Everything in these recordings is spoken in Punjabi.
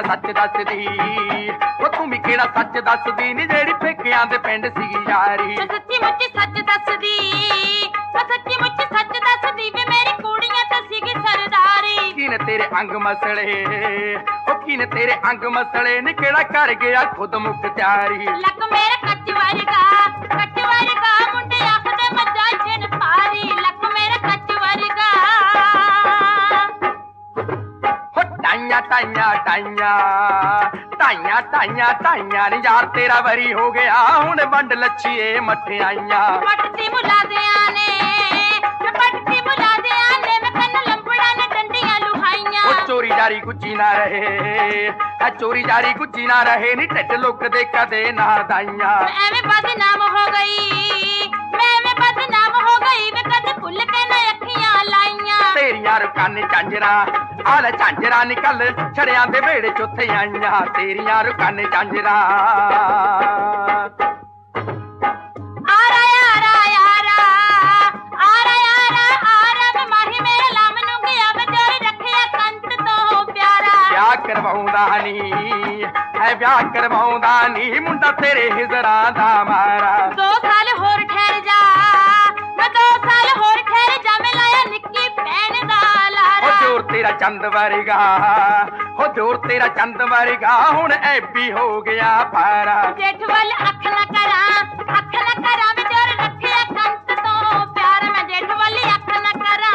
ਕਿਹੜਾ ਸੱਚ ਦੱਸਦੀ? ਉਹ ਤੂੰ ਵੀ ਕਿਹੜਾ ਸੱਚ ਦੱਸਦੀ? ਨੀ ਜਿਹੜੀ ਪੇਕਿਆਂ ਦੇ ਪਿੰਡ ਸੀਗੀ ਯਾਰੀ। ਮੈਂ ਸੱਚੀ ਮੁੱਚੀ ਸੱਚ ਦੱਸਦੀ ਮੈਂ ਸੱਚੀ ਮੁੱਚੀ ਸੱਚ ਦੱਸਦੀ ਵੇ ਮੇਰੀ ਕੁੜੀਆਂ ਤਾਂ ਸੀਗੀ ਸਰਦਾਰੀ। ਕੀ ਨੇ ਤੇਰੇ ਅੰਗ ਮਸਲੇ? ਉਹ ਕੀ ਨੇ ਤੇਰੇ ਅੰਗ ਮਸਲੇ? ਨੀ ਕਿਹੜਾ ਕਰ ਗਿਆ ਖੁਦ ਮੁਖਤਿਆਰੀ ਲੱਕ ਮੇਰਾ ਕੱਚ ਵਰਗਾ ਕੱਚ ਵਰਗਾ ਟਾਈਆਂ ਟਾਈਆਂ ਟਾਈਆਂ ਟਾਈਆਂ ਟਾਈਆਂ ਨੀ ਯਾਰ ਤੇਰਾ ਵਰੀ ਹੋ ਗਿਆ। ਹੁਣ ਵੰਡ ਲੱਛੀਏ ਮਠਿਆਈਆਂ ਪਟਤੀ ਮੁਲਾਦਿਆਂ ਨੇ ਮੈਂ ਪਟਤੀ ਮੁਲਾਦਿਆਂ ਨੇ ਮੈਂ ਕੰਨ ਲੰਬੜਾ ਨੇ ਡੰਡੀਆਂ ਲੁਹਾਈਆਂ। ਉਹ ਚੋਰੀ ਜਾਰੀ ਗੁੱਜੀ ਨਾ ਰਹੇ। ਆ ਚੋਰੀ ਜਾਰੀ ਗੁੱਜੀ ਨਾ ਰਹੇ ਨੀ ਢਿੱਡ ਲੁੱਕ ਦੇ ਕਦੇ ਨਾ ਦਾਈਆਂ। ਮੈਂ ਐਵੇਂ ਬਦਨਾਮ ਹੋ ਗਈ ਮੈਂ ਐਵੇਂ ਬਦਨਾਮ ਹੋ ਗਈ ਵੇ ਕਦੇ ਭੁੱਲ ਕੇ ਨਾ ਤੇਰੀਆਂ ਰੁਕਾਨੇ ਝਾਂਜਰਾ ਆਲੇ ਝਾਂਜਰਾ ਨਿਕਲ ਛੜਿਆਂ ਦੇ ਵੇੜੇ ਚ ਉੱਥੇ ਆਈਆਂ ਤੇਰੀਆਂ ਰੁਕਾਨੇ ਝਾਂਜਰਾ ਆਰਾ ਯਾਰਾ ਯਾਰਾ ਆਰਾ ਯਾਰਾ ਆਰਾ ਵੇ ਮਾਹੀ ਮੇਰੇ ਲਾਮ ਨੂੰ ਗਿਆ ਵੇ ਜੋਰੀ ਰੱਖਿਆ ਕੰਤ ਤੋਂ ਪਿਆਰਾ ਵਿਆਹ ਕਰਵਾਉਂਦਾ ਨੀ ਹੈ ਵਿਆਹ ਕਰਵਾਉਂਦਾ ਨੀ ਮੁੰਡਾ ਤੇਰੇ ਹਿਜ਼ਰਾਂ ਦਾ ਮਾਰਾ ਦੋ ਸਾਲ ਹੋਰ ਤੇਰਾ ਚੰਦ ਵਰਗਾ ਹੋ ਜੋਰ ਤੇਰਾ ਚੰਦ ਵਰਗਾ ਹੁਣ ਐਬੀ ਹੋ ਗਿਆ ਪਾਰਾ ਜੇਠ ਵੱਲ ਅੱਖ ਨਾ ਕਰਾਂ ਅੱਖ ਨਾ ਕਰਾਂ ਮੈਂ ਜੋਰ ਰੱਖਿਆ ਕੰਤ ਤੋਂ ਪਿਆਰ ਮੈਂ ਜੇਠ ਵੱਲ ਅੱਖ ਨਾ ਕਰਾਂ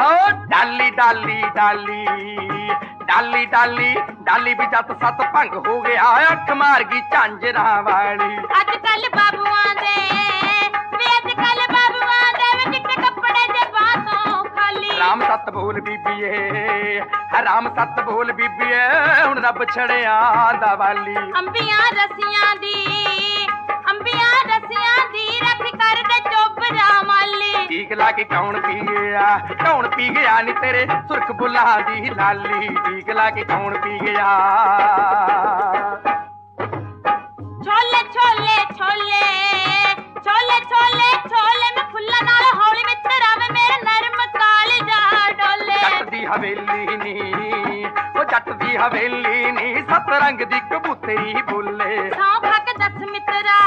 ਓ ਡਾਲੀ ਡਾਲੀ ਡਾਲੀ ਡਾਲੀ ਡਾਲੀ ਡਾਲੀ ਵੀ ਜੱਤ ਸੱਤ ਭੰਗ ਹੋ ਗਿਆ ਅੱਖ ਮਾਰ ਗਈ ਝਾਂਜਰਾਂ ਵਾਲੀ ਅੱਜ ਕੱਲ ਬਾਬੂਆਂ ਦੇ ਬੋਲ ਬੀਬੀਏ ਹਰਾਮ ਸੱਤ ਬੋਲ ਬੀਬੀਏ ਹੁਣ ਰੱਬ ਛੜਿਆ ਦਾ ਵਾਲੀ। ਅੰਬੀਆਂ ਰਸੀਆਂ ਦੀ ਅੰਬੀਆਂ ਰਸੀਆਂ ਦੀ ਰੱਖ ਕਰਦੇ ਚੋਬਰਾ ਮਾਲੀ ਟੀਕ ਲਾ ਕੇ ਕੌਣ ਪੀ ਗਿਆ ਕੌਣ ਪੀ ਗਿਆ ਨੀ ਤੇਰੇ ਸੁਰਖ ਬੁੱਲਾਂ ਦੀ ਲਾਲੀ। ਟੀਕ ਲਾ ਕੇ ਕੌਣ ਪੀ ਗਿਆ ਦੀ ਹਵੇਲੀ ਨੀ ਸੱਤ ਰੰਗ ਦੀ ਕਬੂਤਰੀ ਬੋਲੇ। ਸੌ ਖੱਕ ਦਸ ਮਿੱਤਰਾ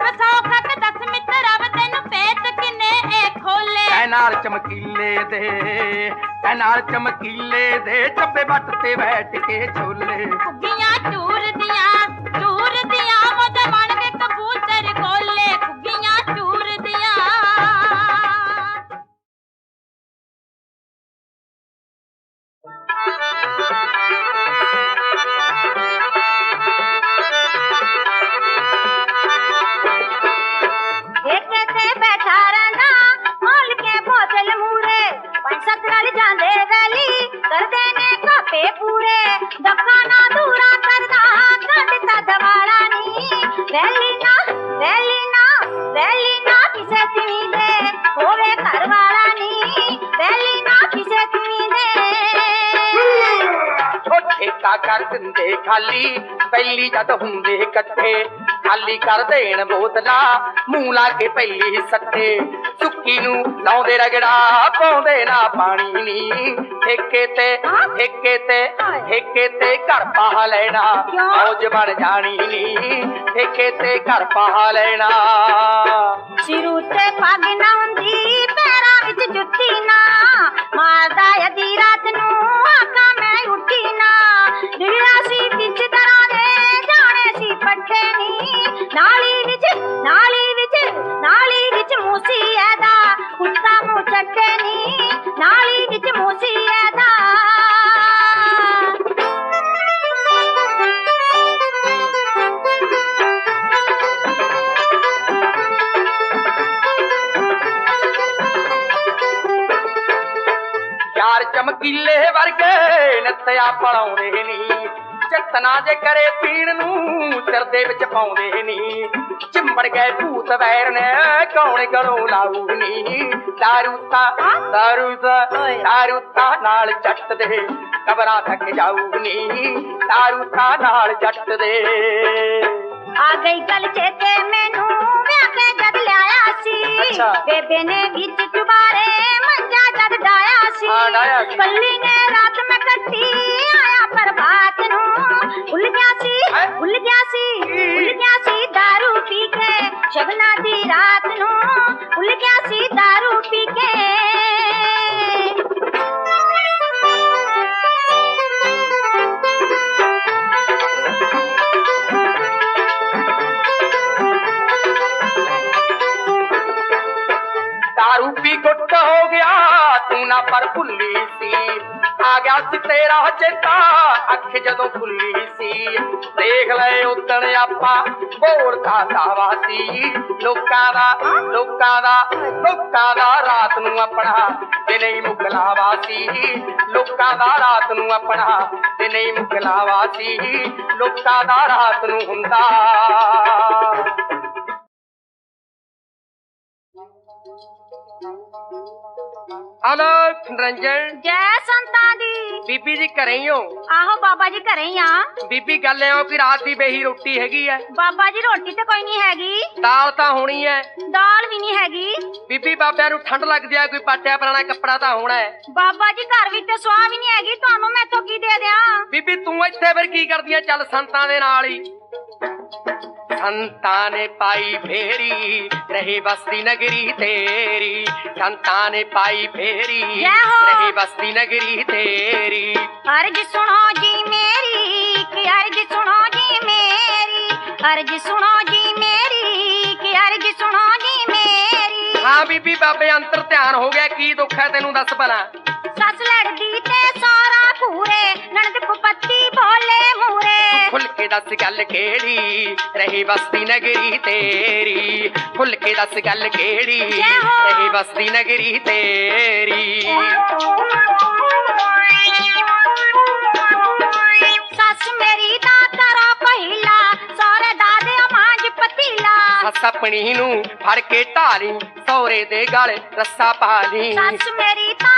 ਵੇ ਸੌ ਖੱਕ ਦਸ ਮਿੱਤਰਾ ਵੇ ਤੈਨੂੰ ਪੇਤ ਕਿਨੇ ਇਹ ਖੋਲੇ। ਐ ਨਾਲ ਚਮਕੀਲੇ ਦੇ ਐ ਨਾਲ ਚਮਕੀਲੇ ਦੇ ਚੱਬੇ ਵੱਟ ਤੇ ਬੈਠ ਕੇ ਛੋਲੇ। ਨੇ ਕਾਪੇ ਪੂਰੇ ਧੱਕਾ ਨਾ ਦੂਰਾ ਕਰਦਾ ਕੰਡ ਸੱਦ ਵਾਲਾ ਨੀ ਵੈਲੀ ਨਾ ਵੈਲੀ ਨਾ ਵੈਲੀ ਨਾ ਕਿਸੇ ਤੀ ਦੇ ਹੋਵੇ ਘਰ ਵਾਲਾ ਨੀ ਵੈਲੀ ਨਾ ਕਿਸੇ ਤੀ ਦੇ ਉਹ ਠੇਕਾ ਕਰ ਦਿੰਦੇ ਖਾਲੀ ਪਹਿਲੀ ਜਦ ਹੁੰਦੇ ਇਕੱਠੇ ਖਾਲੀ ਕਰ ਦੇਣ ਬੋਤਲਾਂ ਮੂੰਹ ਲਾ ਕੇ ਪਹਿਲੀ ਸੱਟੇ ਸੁੱਕੀ ਨੂੰ ਲਾਉਂਦੇ ਰਗੜਾ ਪਾਉਂਦੇ ਨਾ ਪਾਣੀ ਨੀ ਠੇਕੇ ਤੇ ਠੇਕੇ ਤੇ ਠੇਕੇ ਤੇ ਘਰ ਪਾ ਲੈਣਾ ਮੌਜ ਬਣ ਜਾਣੀ ਨੀ ਠੇਕੇ ਤੇ ਘਰ ਪਾ ਲੈਣਾ ਸਿਰੂ ਤੇ ਪੱਗ ਨਾ ਹੁੰਦੀ ਪੈਰਾਂ ਵਿੱਚ ਜੁੱਤੀ ਨਾ ਮਾਰਦਾ ਅਦੀ ਰਾਤ ਨੂੰ ਆਕਾ ਮੈਂ ਉੱਠੀ ਨਾ ਡਿਗਿਆ ਸੀ ਵਿੱਚ ਤਰ੍ਹਾਂ ਦੇ ਜਾਣੇ ਸੀ ਪੱਠੇ ਨੀ ਨਾਲੀ ਵਿੱਚ ਨਾਲੀ ಮೂಸಿಯದ ಹುಟ್ಟ ಮುಚ್ಚಟ್ಟೆ ನೀ ನಾಳಿ ಗಿಚ ಮೂಸಿಯದ ಯಾರ ಚಮಕಿಲ್ಲೇ ವರ್ಗ ನತ್ತಯ ಪಳವನೇ ನೀ ਯਾਰ ਚਮਕੀਲੇ ਵਰਗੇ ਨੱਤਿਆ ਪੜਾਉਂਦੇ ਨੀ ਚਤਨਾ ਜੇ ਕਰੇ ਪੀਣ ਨੂੰ ਸਿਰ ਦੇ ਵਿੱਚ ਪਾਉਂਦੇ ਨੀ ਚਿੰਬੜ ਗਏ ਭੂਤ ਵੈਰ ਨੇ ਕੌਣ ਕਰੋ ਲਾਊ ਨੀ ਦਾਰੂ ਤਾਂ ਦਾਰੂ ਤਾਂ ਦਾਰੂ ਤਾਂ ਨਾਲ ਜੱਟ ਦੇ ਕਬਰਾਂ ਤੱਕ ਜਾਊ ਨੀ ਦਾਰੂ ਤਾਂ ਨਾਲ ਜੱਟ ਦੇ ਆ ਗਈ ਗੱਲ ਚੇਤੇ ਮੈਨੂੰ आके जग लाया सी। अच्छा। बेबे ने बीच चुबारे मंजा जग डाया सी। हाँ, पल्ली ने रात में कट्टी आया प्रभात नु। भूल गया सी भूल गया सी भूल दारू पी के शगना दी रात नु। भूल गया सी ਨਾ ਪਰ ਭੁੱਲੀ ਸੀ। ਆ ਗਿਆ ਸੀ ਤੇਰਾ ਚੇਤਾ, ਅੱਖ ਜਦੋਂ ਖੁੱਲੀ ਸੀ। ਦੇਖ ਲੈ ਉਦਣ ਆਪਾਂ ਬੋਰ ਦਾ ਦਾਵਾ ਸੀ। ਲੋਕਾਂ ਦਾ ਲੋਕਾਂ ਦਾ ਲੋਕਾਂ ਦਾ ਰਾਤ ਨੂੰ ਆਪਣਾ ਦਿਨ ਹੀ ਮੁਕਲਾਵਾ ਸੀ। ਲੋਕਾਂ ਦਾ ਰਾਤ ਨੂੰ ਆਪਣਾ ਦਿਨ ਹੀ ਮੁਕਲਾਵਾ ਸੀ। ਲੋਕਾਂ ਦਾ ਰਾਤ ਨੂੰ ਹੁੰਦਾ। ਹਲੋ ਨਰੰਜਨ ਜੈ ਸੰਤਾਂ ਦੀ। ਬੀਬੀ ਜੀ ਘਰੇ ਹੀ ਹੋ? ਆਹੋ ਬਾਬਾ ਜੀ ਘਰੇ ਹੀ ਆ। ਬੀਬੀ ਗੱਲ ਐ ਕਿ ਰਾਤ ਦੀ ਬੇਹੀ ਰੋਟੀ ਹੈਗੀ ਐ। ਬਾਬਾ ਜੀ ਰੋਟੀ ਤੇ ਕੋਈ ਨਹੀਂ ਹੈਗੀ। ਦਾਲ ਤਾਂ ਹੋਣੀ ਐ। ਦਾਲ ਵੀ ਨਹੀਂ ਹੈਗੀ। ਬੀਬੀ ਬਾਬਿਆਂ ਨੂੰ ਠੰਡ ਲੱਗਦੀ ਐ ਕੋਈ ਪਾਟਿਆ ਪੁਰਾਣਾ ਕੱਪੜਾ ਤਾਂ ਹੋਣਾ ਐ। ਬਾਬਾ ਜੀ ਘਰ ਵਿੱਚ ਤੇ ਸਵਾਹ ਵੀ ਨਹੀਂ ਹੈਗੀ ਤੁਹਾਨੂੰ ਮੈਥੋਂ ਕੀ ਦੇ ਦਿਆਂ? ਬੀਬੀ ਤੂੰ ਇੱਥੇ ਫਿਰ ਕੀ ਕਰਦੀ ਐ? ਚੱਲ ਸੰਤਾਂ ਦੇ ਨਾਲ ਹੀ। ਸੰਤਾਂ ਨੇ ਪਾਈ ਫੇਰੀ ਰਹੀ ਬਸਤੀ ਨਗਰੀ ਤੇਰੀ। ਸੰਤਾਂ ਨੇ ਪਾਈ ਫੇਰੀ। ਰਹੀ ਬਸਤੀ ਨਗਰੀ ਤੇਰੀ। ਅਰਜ ਸੁਣੋ ਜੀ ਮੇਰੀ ਕਿ ਅਰਜ ਸੁਣੋ ਜੀ ਮੇਰੀ। ਅਰਜ ਸੁਣੋ ਜੀ ਮੇਰੀ ਕਿ ਅਰਜ ਸੁਣੋ ਜੀ ਮੇਰੀ। ਹਾਂ ਬੀਬੀ ਬਾਬੇ ਅੰਤਰ ਧਿਆਨ ਹੋ ਗਿਆ ਕੀ ਦੁੱਖ ਹੈ ਤੈਨੂੰ ਦੱਸ ਭਲਾ। ਸੱਸ ਲੜਦੀ ਤੇ ਕੇ ਦੱਸ ਗੱਲ ਕਿਹੜੀ? ਰਹੀ ਬਸਤੀ ਨਗਰੀ ਤੇਰੀ। ਖੁੱਲ ਕੇ ਦੱਸ ਗੱਲ ਕਿਹੜੀ। ਰਹੀ ਬਸਤੀ ਨਗਰੀ ਤੇਰੀ। ਸੱਸ ਮੇਰੀ ਦਾ ਕਰੋ ਪਹਿਲਾ ਸੋਰੇ ਦਾਦੇ ਮਾਂਜ ਪਤੀਲਾ। ਸੱਸ ਆਪਣੀ ਨੂੰ ਫੜ ਕੇ ਢਾਲੀ ਸੌਰੇ ਦੇ ਗਲ ਰੱਸਾ ਪਾ ਲਈ। ਸੱਸ ਮੇਰੀ ਤਾਂ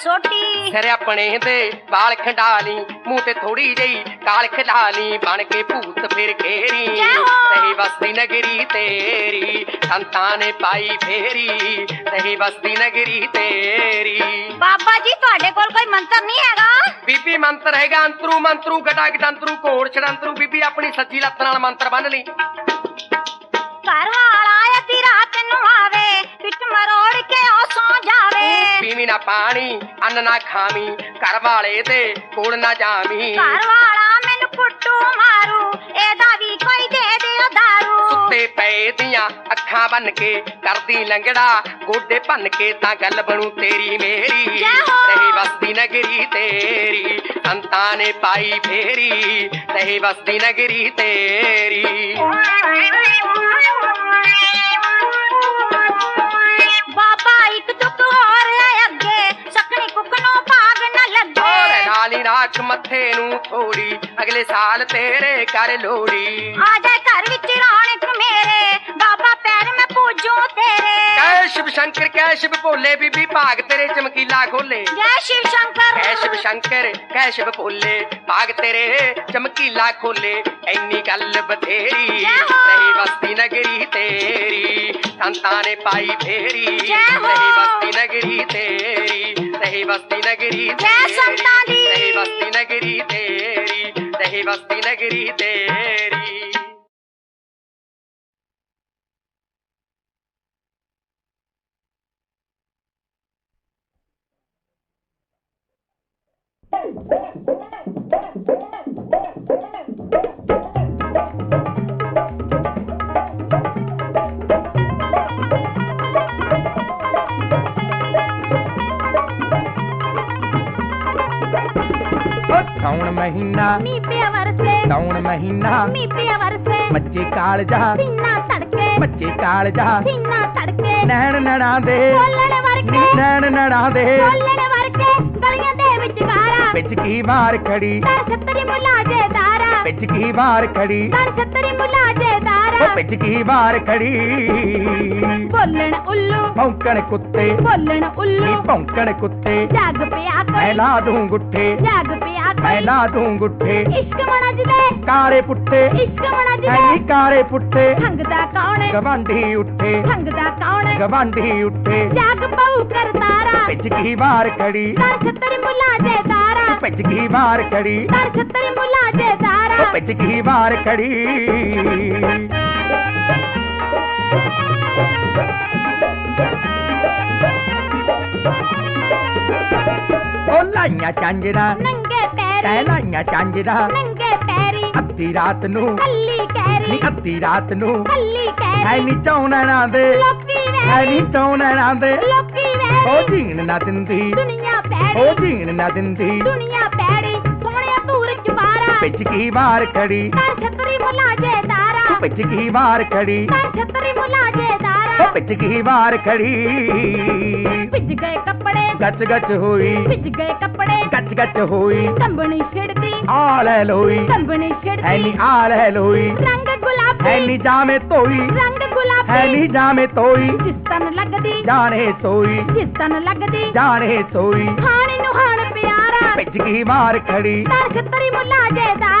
ਸੋਟੀ ਸਿਰ ਆਪਣੇ ਦੇ ਵਾਲ ਖੰਡਾਲੀ ਮੂੰਹ ਤੇ ਥੋੜੀ ਜਿਹੀ ਕਾਲ ਖਿਡਾਲੀ ਬਣ ਕੇ ਭੂਤ ਫਿਰ ਘੇਰੀ ਜੈ ਹੋ। ਰਹੀ ਬਸਤੀ ਨਗਰੀ ਤੇਰੀ ਸੰਤਾਂ ਨੇ ਪਾਈ ਫੇਰੀ ਰਹੀ ਬਸਤੀ ਨਗਰੀ ਤੇਰੀ ਬਾਬਾ ਜੀ ਤੁਹਾਡੇ ਕੋਲ ਕੋਈ ਮੰਤਰ ਨਹੀਂ ਹੈਗਾ ਬੀਬੀ ਮੰਤਰ ਹੈਗਾ ਅੰਤਰੂ ਮੰਤਰੂ ਗਟਾ ਗਟੰਤਰੂ ਕੋੜ ਛੜੰਤਰੂ ਬੀਬੀ ਆਪਣੀ ਸੱਜੀ ਲੱਤ ਨਾਲ ਮੰਤਰ ਬੰਨ ਲਈ ਘਰ ਵਾਲਾ ਅੱਧੀ ਰਾਤ ਨੂੰ ਆਵੇ ਪਿੱਟ ਮਰੋੜ ਕੇ ਉਹ ਸੌ ਜਾਵੇ ਪੀਵੀ ਨਾ ਪਾਣੀ ਅੰਨ ਨਾ ਖਾਵੀ ਘਰ ਵਾਲੇ ਦੇ ਕੋਲ ਨਾ ਜਾਵੀ ਘਰ ਵਾਲਾ ਮੈਨੂੰ ਪੁੱਟੂ ਮਾਰੂ ਇਹਦਾ ਵੀ ਕੋਈ ਦੇ ਦਿਓ ਦਾਰੂ ਸੁੱਤੇ ਪਏ ਦੀਆਂ ਅੱਖਾਂ ਬੰਨ ਕੇ ਕਰਦੀ ਲੰਗੜਾ ਗੋਡੇ ਭੰਨ ਕੇ ਤਾਂ ਗੱਲ ਬਣੂ ਤੇਰੀ ਮੇਰੀ ਜੈ ਹੋ। ਰਹੀ ਬਸਤੀ ਨਗਰੀ ਤੇਰੀ ਸੰਤਾਂ ਨੇ ਪਾਈ ਫੇਰੀ ਰਹੀ ਬਸਤੀ ਨਗਰੀ ਤੇਰੀ ਰਾਖ ਮੱਥੇ ਨੂੰ ਥੋੜੀ ਅਗਲੇ ਸਾਲ ਤੇਰੇ ਕਰ ਲੋੜੀ ਆ ਜਾ ਘਰ ਵਿੱਚ ਰੌਣਕ ਮੇਰੇ ਬਾਬਾ ਪੈਰ ਮੈਂ ਪੂਜੂ ਤੇਰੇ ਕੈ ਸ਼ਿਵ ਸ਼ੰਕਰ ਕੈ ਸ਼ਿਵ ਭੋਲੇ ਬੀਬੀ ਭਾਗ ਤੇਰੇ ਚਮਕੀਲਾ ਖੋਲੇ ਜੈ ਸ਼ਿਵ ਸ਼ੰਕਰ ਕੈ ਸ਼ਿਵ ਸ਼ੰਕਰ ਕੈ ਸ਼ਿਵ ਭੋਲੇ ਭਾਗ ਤੇਰੇ ਚਮਕੀਲਾ ਖੋਲੇ ਐਨੀ ਗੱਲ ਬਥੇਰੀ ਜੈ ਹੋ। ਰਹੀ ਬਸਤੀ ਨਗਰੀ ਤੇਰੀ ਸੰਤਾਂ ਨੇ ਪਾਈ ਫੇਰੀ ਜੈ ਹੋ। ਰਹੀ ਬਸਤੀ ਨਗਰੀ ਤੇਰੀ नहीं बस्ती नगरी नहीं बस्ती नगरी तेरी नहीं बस्ती नगरी तेरी Thank you. महीना। मी प्यावर से। साउन महीना। मी प्यावर से। मच्चे काल जा। सीना तड़के। मच्चे काल जा। सीना तड़के। नैन नड़ा दे। बोलण वरके। नैन नड़ा दे। बोलण वरके। गलियाँ दे विच वारा विच की वार खड़ी। सरसतरी मुलाजे दारा विच की वार खड़ी। सरसतरी मुलाजे दारा विच की वार खड़ी। बोलण उल्लू। भौंकण कुत्ते। बोलण उल्लू। भौंकण कुत्ते। जाग पे आ मैं ला दूँ गुट्ठे। जाग पे ना दूँ गुट्ठे। इश्क मणजदे कारे पुट्ठे। इश्क मणजदे ऐनी कारे पुट्ठे। भंगदा कौण गवांढी उठे। भंगदा कौण गवांढी उठे। जाग पाऊ कर तारा। पिचकी मार खड़ी। तार छतर मुला जे तारा। पिचकी मार खड़ी। तार छतर मुला जे तारा। पिचकी मार खड़ी। लाइया चांजरा। नंगे पैर ਦਰ ਛਤਰੀ ਮੁਲਾ ਜੇਦਾਰਾ ਉਹ ਵਿੱਚ ਕੀ ਮਾਰ ਖੜੀ ਉਹ ਲਾਈਆਂ ਚਾਂਜਰਾ ਨੰਗੇ ਤੈ ਪੈਰੀ ਅੱਧੀ ਰਾਤ ਨੂੰ। ਕੱਲੀ ਨੀ ਕਹਿਰੀ ਅੱਧੀ ਰਾਤ ਨੂੰ। ਕੱਲੀ ਐ ਕਹਿਰੀ ਨੀ ਚੌਣਾਂ ਦੇ। ਲੋਕੀ ਐ ਨੀ ਵੈਰੀ ਚੌਣਾਂ ਦੇ। ਲੋਕੀ ਉਹ ਵੈਰੀ ਜੀਣ ਨਾ ਦਿੰਦੀ। ਦੁਨੀਆ ਉਹ ਪੈੜੀ ਜੀਣ ਨਾ ਦਿੰਦੀ। ਦੁਨੀਆ ਪੈੜੀ ਸੋਹਣਿਆ ਤੂਰ ਚਵਾਰਾ ਵਿੱਚ ਕੀ ਮਾਰ ਖੜੀ। ਦਰ ਛਤਰੀ ਮੁਲਾ ਜੇਦਾਰਾ ਵਿੱਚ ਕੀ ਮਾਰ ਖੜੀ। ਦਰ ਛਤਰੀ ਮੁਲਾ ਵਿੱਚ ਕੀ ਮਾਰ ਖੜੀ। ਭਿੱਜ ਗਏ ਕੱਪੜੇ। ਗੱਚ ਗੱਚ ਹੋਈ। ਭਿੱਜ ਗਏ ਕੱਪੜੇ। ਗੱਚ ਗੱਚ ਹੋਈ। ਕੰਬਣੀ ਛਿੜਦੀ। ਆ ਲੈ ਲੋਈ। ਕੰਬਣੀ ਐਨੀ ਛਿੜਦੀ ਆ ਲੈ ਲੋਈ। ਰੰਗ ਗੁਲਾਬੀ। ਐਨੀ ਜਾਮੇ ਤੋਈ ਰੰਗ ਐਨੀ ਗੁਲਾਬੀ ਜਾਮੇ ਤੋਈ ਜਿਸ ਤਨ ਲੱਗਦੀ। ਜਾਣੇ ਸੋਈ ਜਿਸ ਤਨ ਲੱਗਦੀ। ਜਾਣੇ ਸੋਈ ਖਾਣੀ ਨੂੰ ਹਾਣ ਪਿਆਰਾ। ਵਿੱਚ ਕੀ ਮਾਰ ਖੜੀ। ਦਰ ਛਤਰੀ ਮੁਲਾ ਜੇਦਾਰਾ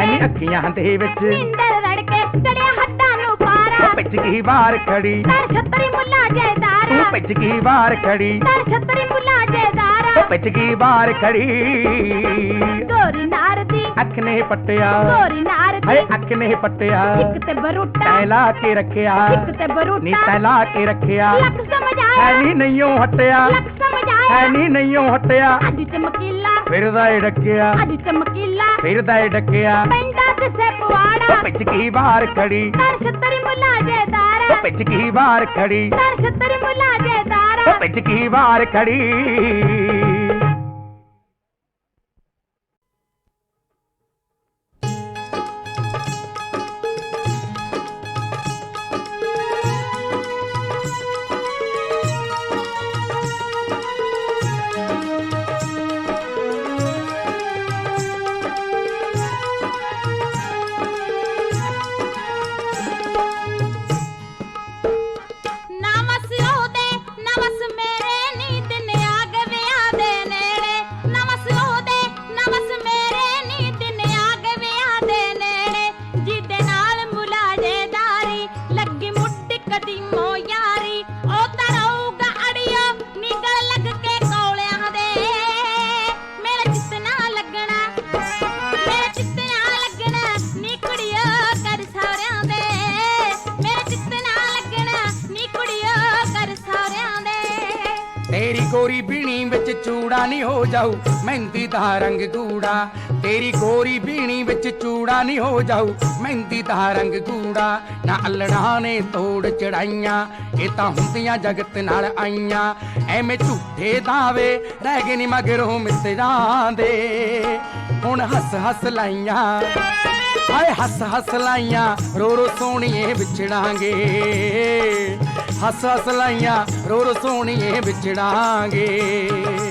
ਐਨੀ ਕੇ ਅੱਖੀਆਂ ਦੇ ਵਿੱਚ ਨਿੰਦਰ ਰੜ ਕੇ ਚੜਿਆ ਹੱਡਾਂ ਨੂੰ ਪਾਰਾ ਉਹ ਵਿੱਚ ਕੀ ਵਾਰ ਖੜੀ ਦਰ ਛਤਰੀ ਮੁਲਾ ਤੂੰ ਜੇਦਾਰਾ ਵਿੱਚ ਕੀ ਵਾਰ ਖੜੀ ਦਰ ਛਤਰੀ ਮੁਲਾ ਜੇਦਾਰਾ ਵਿੱਚ ਕੀ ਵਾਰ ਖੜੀ ਗੋਰੀ ਨਾਰ ਦੀ ਅੱਖ ਨੇ ਪੱਟਿਆ ਗੋਰੀ ਨਾਰ ਦੀ ਹਾਏ ਅੱਖ ਨੇ ਪੱਟਿਆ ਇੱਕ ਤੇ ਬਰੂਟਾ ਤੈ ਲਾ ਕੇ ਰੱਖਿਆ ਇੱਕ ਤੇ ਨੀ ਬਰੂਟਾ ਤੈ ਲਾ ਕੇ ਰੱਖਿਆ ਲੱਖ ਸਮਝ ਹੈ ਆਇਆ ਨੀ ਨਹੀਂਓ ਹਟਿਆ ਲੱਖ ਸਮਝ ਹੈ ਆਇਆ ਨੀ ਨਹੀਂਓ ਹਟਿਆ। ਅੱਜ ਚਮਕੀਲਾ ਫਿਰਦਾ ਏ ਡੱਕਿਆ। ਅੱਜ ਚਮਕੀਲਾ ਫਿਰਦਾ ਏ ਡੱਕਿਆ। ਪੈਂਦਾ ਕਿਸੇ ਪਵਾੜਾ ਵਿੱਚ ਕੀ ਵਾਰ ਖੜੀ। ਦਰ ਛਤਰੀ ਮੁਲਾ ਜੇਦਾਰਾ ਉਹ ਵਿੱਚ ਕੀ ਵਾਰ ਖੜੀ। ਦਰ ਛਤਰੀ ਮੁਲਾ ਜੇਦਾਰਾ ਉਹ ਵਿੱਚ ਕੀ ਵਾਰ ਖੜੀ। ਮਹਿੰਦੀ ਦਾ ਰੰਗ ਗੂੜਾ, ਤੇਰੀ ਗੋਰੀ ਬੀਣੀ ਵਿੱਚ ਚੂੜਾ ਨਹੀਂ ਹੋ ਜਾਊ। ਮਹਿੰਦੀ ਦਾ ਰੰਗ ਗੂੜਾ, ਨਾ ਅਲੜਾਂ ਨੇ ਤੋੜ ਚੜਾਈਆਂ, ਇਹ ਤਾਂ ਹੁੰਦੀਆਂ ਜਗਤ ਨਾਲ ਆਈਆਂ। ਐਵੇਂ ਝੂਠੇ ਦਾਵੇ ਰਹਿ ਗਏ ਨੀ ਮਗਰੋਂ ਮਿੱਤਰਾਂ ਦੇ। ਹੁਣ ਹੱਸ ਹੱਸ ਲਾਈਆਂ, ਹਾਏ ਹੱਸ ਹੱਸ ਲਾਈਆਂ, ਰੋ ਰੋ ਸੋਹਣੀਏ ਵਿਛੜਾਂਗੇ। ਹੱਸ ਹੱਸ ਲਾਈਆਂ, ਰੋ ਰੋ ਸੋਹਣੀਏ ਵਿਛੜਾਂਗੇ।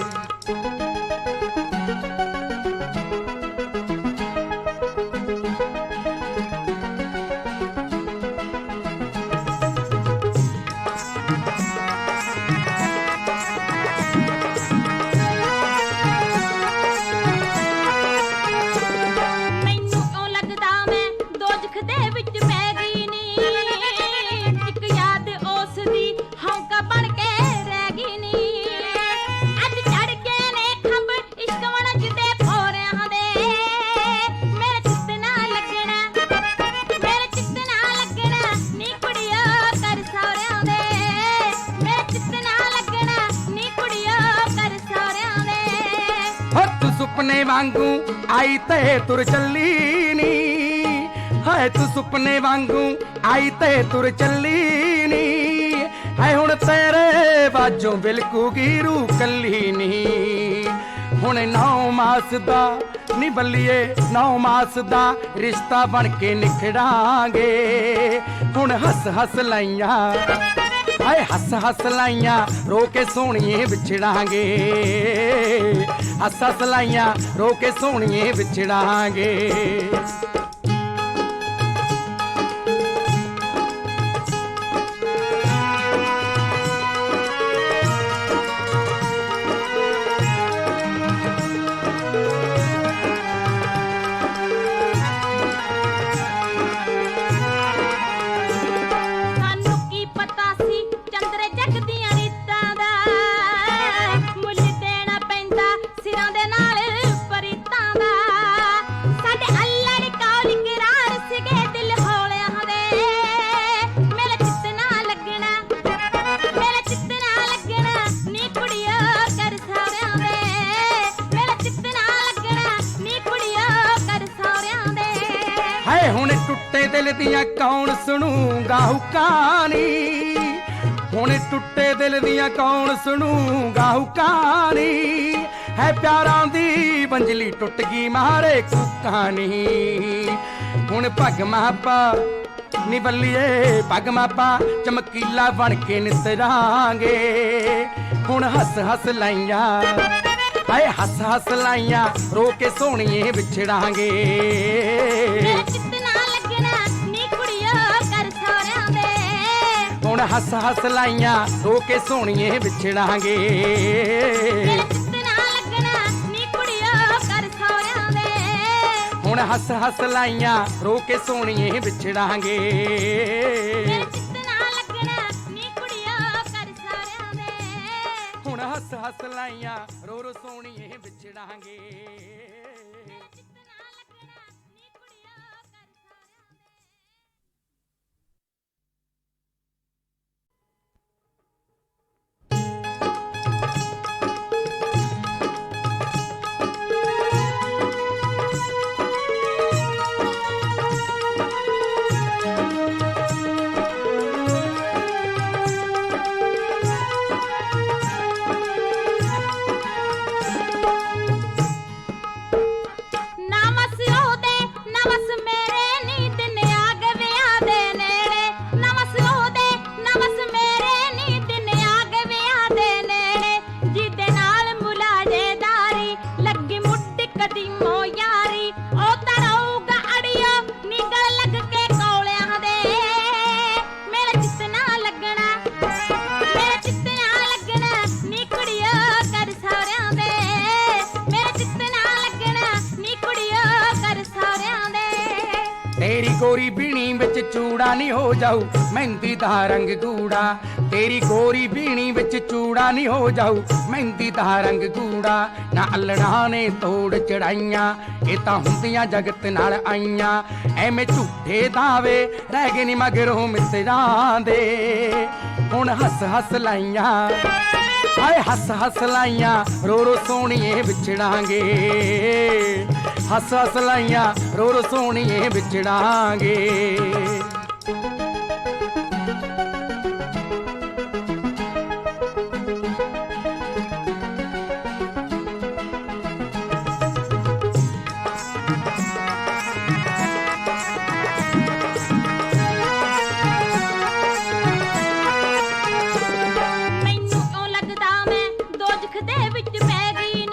ਆਈ ਤੇ ਤੁਰ ਚੱਲੀ ਨੀ ਹਾਏ ਤੂੰ ਸੁਪਨੇ ਵਾਂਗੂ ਆਈ ਤੇ ਤੁਰ ਚੱਲੀ ਨੀ ਹਾਏ ਹੁਣ ਤੇਰੇ ਬਾਝੋਂ ਬਿਲਕੂਗੀ ਰੂ ਕੱਲੀ ਨੀ ਹੁਣ ਨੌ ਮਾਸ ਦਾ ਨੀ ਬੱਲੀਏ ਨੌ ਮਾਸ ਦਾ ਰਿਸ਼ਤਾ ਬਣ ਕੇ ਨਿਖੜਾਂਗੇ ਹੁਣ ਹੱਸ ਹੱਸ ਲਾਈਆਂ ਹਾਏ, ਹੱਸ ਹੱਸ ਲਾਈਆਂ, ਰੋ ਕੇ ਸੋਹਣੀਏ ਵਿਛੜਾਂਗੇ। ਹੱਸ ਹੱਸ ਲਾਈਆਂ, ਰੋ ਕੇ ਸੋਹਣੀਏ ਵਿਛੜਾਂਗੇ। ਟੁੱਟੇ ਦਿਲ ਦੀਆਂ ਕੌਣ ਸੁਣੂਗਾ ਹੁਕਾਨੀ ਹੈ ਪਿਆਰਾਂ ਦੀ ਬੰਜਲੀ ਟੁੱਟ ਗਈ ਮਾਰੇ ਕਹਾਣੀ ਹੁਣ ਭਗ ਮਾਪਾ ਨੀ ਬੱਲੀਏ ਭਗ ਮਾਪਾ ਚਮਕੀਲਾ ਬਣ ਕੇ ਨਿਸਰਾਂਗੇ। ਹੁਣ ਹੱਸ ਹੱਸ ਲਾਈਆਂ, ਹਾਏ ਹੱਸ ਹੱਸ ਲਾਈਆਂ, ਰੋ ਕੇ ਸੋਹਣੀਏ ਵਿਛੜਾਂਗੇ। ਹੁਣ ਹੱਸ ਹੱਸ ਲਾਈਆਂ ਰੋ ਕੇ ਸੋਹਣੀਏ ਵਿਛੜਾਂਗੇ। ਮੇਰਾ ਹੁਣ ਹੱਸ ਹੱਸ ਲਾਈਆਂ, ਰੋ ਕੇ ਸੋਹਣੀਏ ਵਿਛੜਾਂਗੇ। ਮੇਰਾ ਹੁਣ ਹੱਸ ਹੱਸ ਲਾਈਆਂ, ਰੋ ਰੋ ਸੋਹਣੀਏ ਵਿਛੜਾਂਗੇ। ਨਹੀਂ ਹੋ ਜਾਊ, ਮਹਿੰਦੀ ਦਾ ਰੰਗ ਗੂੜਾ। ਤੇਰੀ ਗੋਰੀ ਬੀਣੀ ਵਿੱਚ ਚੂੜਾ ਨਹੀਂ ਹੋ ਜਾਊ, ਮਹਿੰਦੀ ਦਾ ਰੰਗ ਗੂੜਾ। ਨਾ ਅਲੜਾਂ ਨੇ ਤੋੜ ਚੜਾਈਆਂ, ਇਹ ਤਾਂ ਹੁੰਦੀਆਂ ਜਗਤ ਨਾਲ ਆਈਆਂ। ਐਵੇਂ ਝੂਠੇ ਦਾਵੇ ਰਹਿ ਗਏ ਨੀ ਮਗਰੋਂ ਮਿੱਤਰਾਂ ਦੇ। ਹੁਣ ਹੱਸ ਹੱਸ ਲਾਈਆਂ, ਹਾਏ ਹੱਸ ਹੱਸ ਲਾਈਆਂ, ਰੋ ਰੋ ਸੋਹਣੀਏ ਵਿਛੜਾਂਗੇ। ਹੱਸ ਹੱਸ ਲਾਈਆਂ, ਰੋ ਰੋ ਸੋਹਣੀਏ ਵਿਛੜਾਂਗੇ। ਮੈਨੂੰ ਕਿਉਂ ਲੱਗਦਾ ਮੈਂ ਦੋਜਖ ਦੇ ਪੈ ਗਈ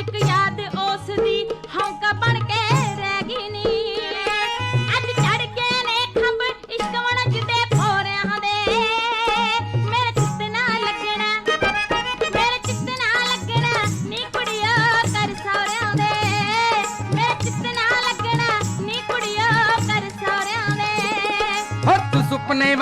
ਇੱਕ ਯਾਦ ਉਸ ਦੀ ਹੌਂਕਾ ਬਣ ਕੇ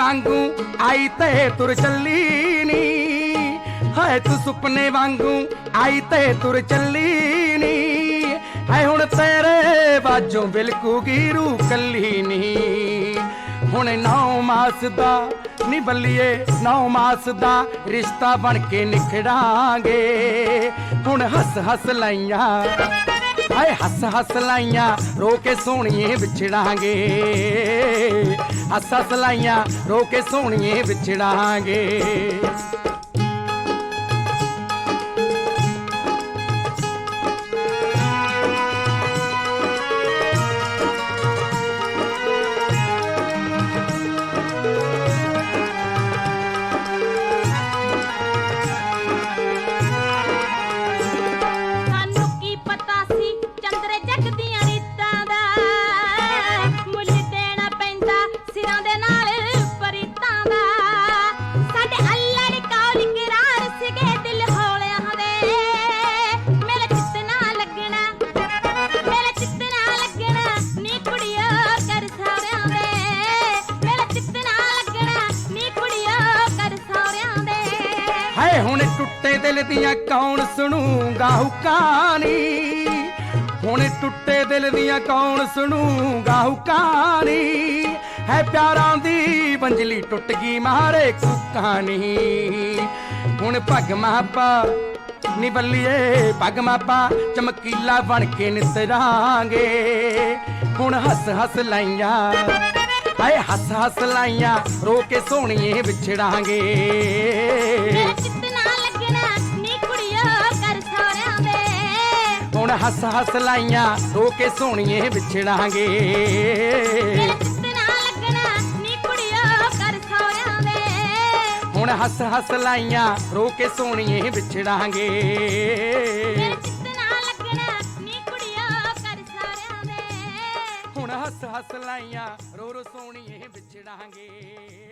ਸੁਪਨੇ ਵਾਂਗੂ ਆਈ ਤੇ ਤੁਰ ਚੱਲੀ ਨੀ ਹਾਏ ਤੂੰ ਸੁਪਨੇ ਵਾਂਗੂ ਆਈ ਤੇ ਤੁਰ ਚੱਲੀ ਨੀ ਹਾਏ ਹੁਣ ਤੇਰੇ ਬਾਝੋਂ ਬਿਲਕੂਗੀ ਰੂ ਕੱਲੀ ਨੀ ਹੁਣ ਨੌ ਮਾਸ ਦਾ ਨੀ ਬੱਲੀਏ ਨੌ ਮਾਸ ਦਾ ਰਿਸ਼ਤਾ ਬਣ ਕੇ ਨਿਖੜਾਂਗੇ ਹੁਣ ਹੱਸ ਹੱਸ ਲਾਈਆਂ ਹਾਏ ਹੱਸ ਹੱਸ ਲਾਈਆਂ, ਰੋ ਕੇ ਸੋਹਣੀਏ ਵਿਛੜਾਂਗੇ। ਹੱਸ ਹੱਸ ਲਾਈਆਂ, ਰੋ ਕੇ ਸੋਹਣੀਏ ਵਿਛੜਾਂਗੇ। ਦੀਆਂ ਕੌਣ ਸੁਣੂਗਾ ਹੁਕਾਨੀ ਹੁਣ ਟੁੱਟੇ ਦਿਲ ਦੀਆਂ ਕੌਣ ਸੁਣੂਗਾ ਹੁਕਾਨੀ ਹੈ ਪਿਆਰਾਂ ਦੀ ਬੰਜਲੀ ਟੁੱਟ ਗਈ ਮਾਰੇ ਕੁਕਾਨੀ ਹੁਣ ਭਗ ਮਾਪਾ ਨੀ ਬੱਲੀਏ ਪੱਗ ਮਾਪਾ ਚਮਕੀਲਾ ਬਣ ਕੇ ਨਿਤਰਾਂਗੇ ਹੁਣ ਹੱਸ ਹੱਸ ਲਾਈਆਂ, ਹਾਏ ਹੱਸ ਹੱਸ ਲਾਈਆਂ, ਰੋ ਕੇ ਸੋਹਣੀਏ ਵਿਛੜਾਂਗੇ। ਦੇ ਹੱਸ ਹੱਸ ਲਾਈਆਂ ਰੋ ਕੇ ਸੋਹਣੀਏ ਵਿਛੜਾਂਗੇ। ਹੁਣ ਹੱਸ ਹੱਸ ਲਾਈਆਂ, ਰੋ ਕੇ ਸੋਹਣੀਏ ਵਿਛੜਾਂਗੇ। ਹੁਣ ਹੱਸ ਹੱਸ ਲਾਈਆਂ, ਰੋ ਰੋ ਸੋਹਣੀਏ ਵਿਛੜਾਂਗੇ।